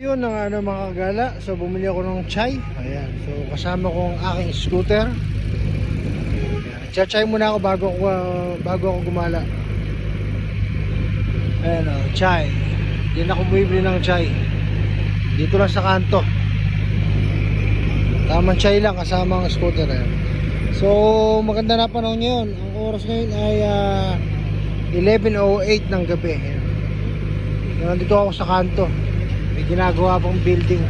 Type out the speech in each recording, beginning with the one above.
Yun ang ano mga kagala. So bumili ako ng chai. Ayan. So kasama ko ang aking scooter. Ayan. Chai muna ako bago ako ah, bago ako gumala. Ayan o, chai. Hindi na ako bumibili ng chai. Dito lang sa kanto. Tamang chai lang kasama ang scooter. Ayan. So maganda na panahon ngayon. Ang oras ngayon ay ah, 11.08 ng gabi. Ayan. Nandito ako sa kanto. May ginagawa pang building.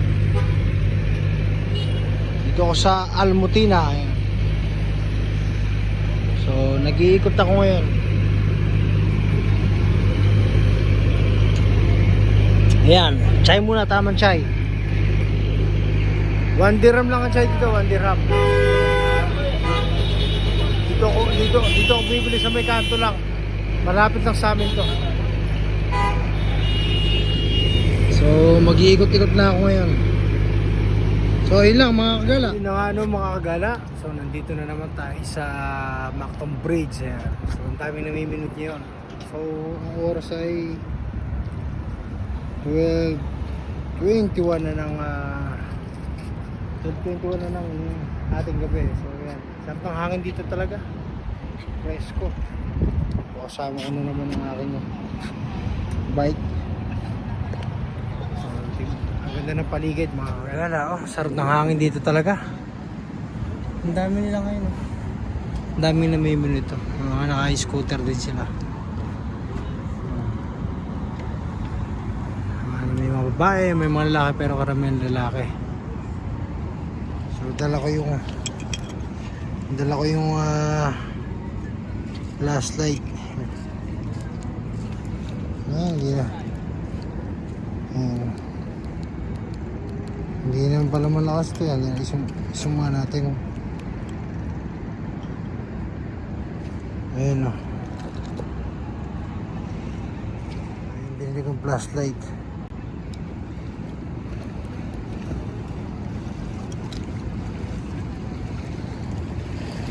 Dito ako sa Almutina. Ayan. So, nag-iikot ako ngayon. Ayan, chai muna, tamang chai. One dirham lang ang chai dito, one dirham. Dito ako, dito, dito ako bibili sa may kanto lang. Malapit lang sa amin to. So, mag-iikot-ikot na ako ngayon. So, ayun lang mga kagala. Yun na nga ano mga kagala. So, nandito na naman tayo sa Macton Bridge. Ayan. So, ang dami namiminute ngayon. So, ang oras ay 12, 21 na ng uh, 12.21 na ng ating gabi. So, ayan. Sampang hangin dito talaga. Presko. So, kasama ko na naman ang aking bike. Ganda ng paligid mga kagala. Oh, sarap ng hangin dito talaga. Ang dami nila ngayon. Oh. Ang dami na may minuto. Mga naka-scooter din sila. Ano, may mga babae, may mga lalaki pero karamihan lalaki. So dala ko yung dala ko yung ah, flashlight. Ah, hindi na. Hmm. Hindi naman pala malakas to yan. Isum isuma natin. Ayun o. Ayun, binili kong flashlight.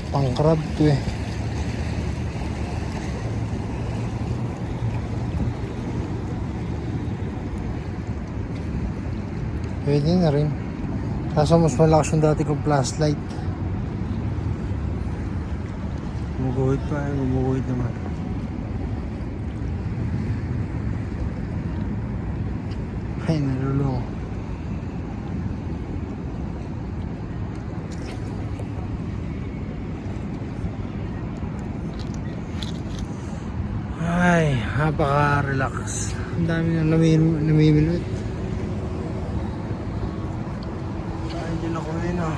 Pang crab to eh. Pwede na rin. Kaso mas malakas yung dati kong flashlight. Gumuguhit pa eh, gumuguhit naman. Ay, naluloko. Ay, napaka-relax. Ang dami na namim- namimilwit. Kain din ako ngayon oh.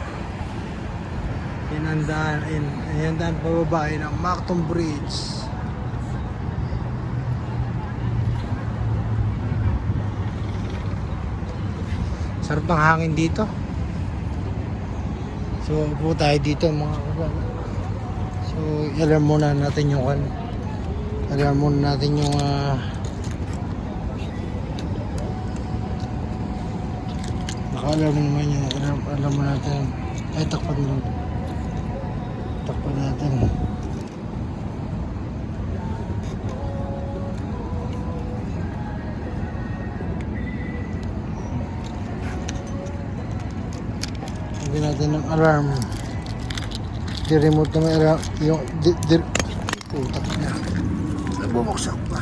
Yan ang yan, yan daan pababa yun ang Macton Bridge. Sarap ng hangin dito. So, upo tayo dito mga kagala. So, alarm muna natin yung kan. Alarm muna natin yung ah, Naka-alarm naman yun. Alarm, alarm mo natin. Ay, takpan mo. Takpan natin. Lagyan natin ng alarm. Di remote na may alarm. Yung, di, di, putak na. Bumuksak pa.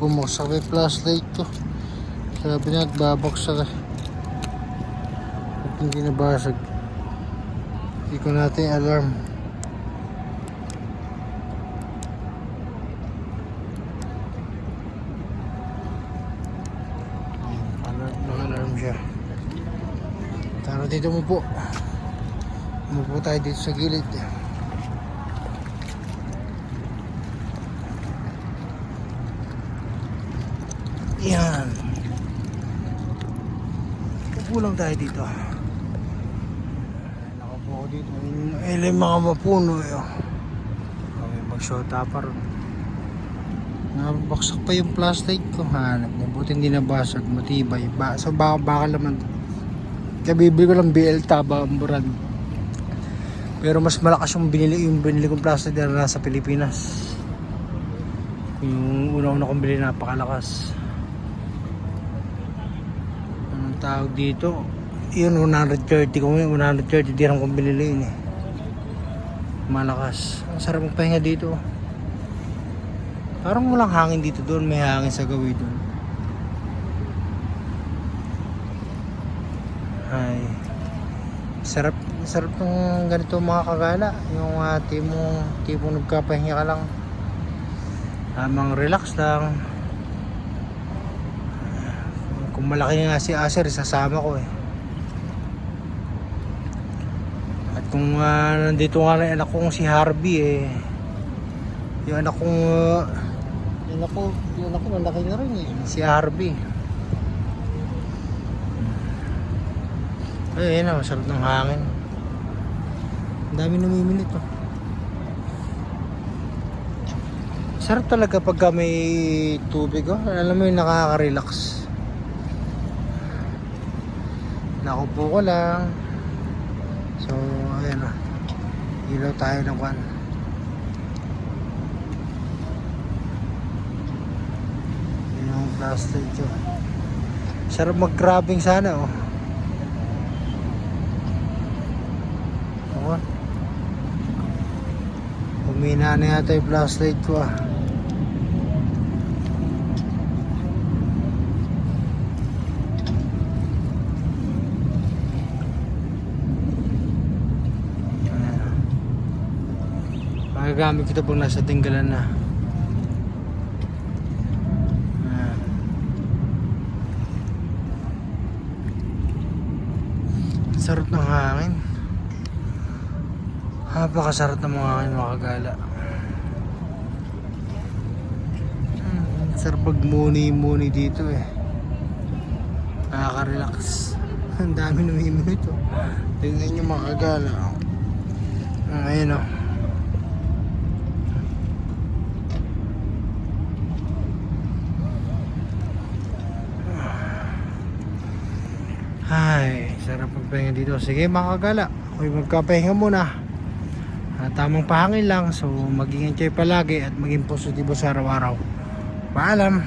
Bumuksak may flashlight to. Sabi niya, babaksak eh. Ba't hindi nabasag? Hindi ko natin alarm. Alarm, naka-alarm siya. Tara dito mo po. Umupo tayo dito sa gilid. Yan. Upo lang tayo dito dito. Eh, Ilim mga mapuno eh. Oh. Kami magsyota pa rin. Nabaksak pa yung plastic ko. Hanap niya. Buti hindi nabasag. Matibay. Ba so baka, baka naman. Kabibili ko lang BL Taba ang. Pero mas malakas yung binili, yung binili kong plastic na nasa Pilipinas. Yung una-una kong bili napakalakas. Anong tawag dito? Yun 130 kung 130 dirham kung binili yun eh. Malakas. Ang sarap magpahinga dito. Parang walang hangin dito doon may hangin sa gawi doon. Ay. Sarap sarap ng ganito mga kagala. Yung uh, timo timo nagkapahinga ka lang. Tamang relax lang. Kung malaki nga si Aser sasama ko eh at kung ah, nandito nga na anak kong si Harvey eh. Yung anak kong ah, yung anak ko yung anak ko malaki na rin eh. Si Harvey. Ay ayun na masarap ng hangin. Ang dami namimili to sarap talaga pagka may tubig oh. alam mo yung nakaka-relax. Nakupo ko lang ilaw tayo ng kwan. Yun yung plastic ko sarap mag grabbing sana oh. Ako. Humina na yata yung flashlight ko ah Magagamit ko ito pag nasa tinggalan na. Ayan. Sarap ng hangin. Napakasarap ng mga hangin mga kagala. Hmm, sarap pag muni-muni dito eh. Nakaka-relax. Ang dami namimili ito. Tingnan nyo mga kagala. Ah, Ayun o. Ay, sarap magpahinga dito. Sige mga kagala, ako'y magkapahinga muna. Ah, tamang pahangin lang, so maging enjoy palagi at maging positibo sa araw-araw. Paalam!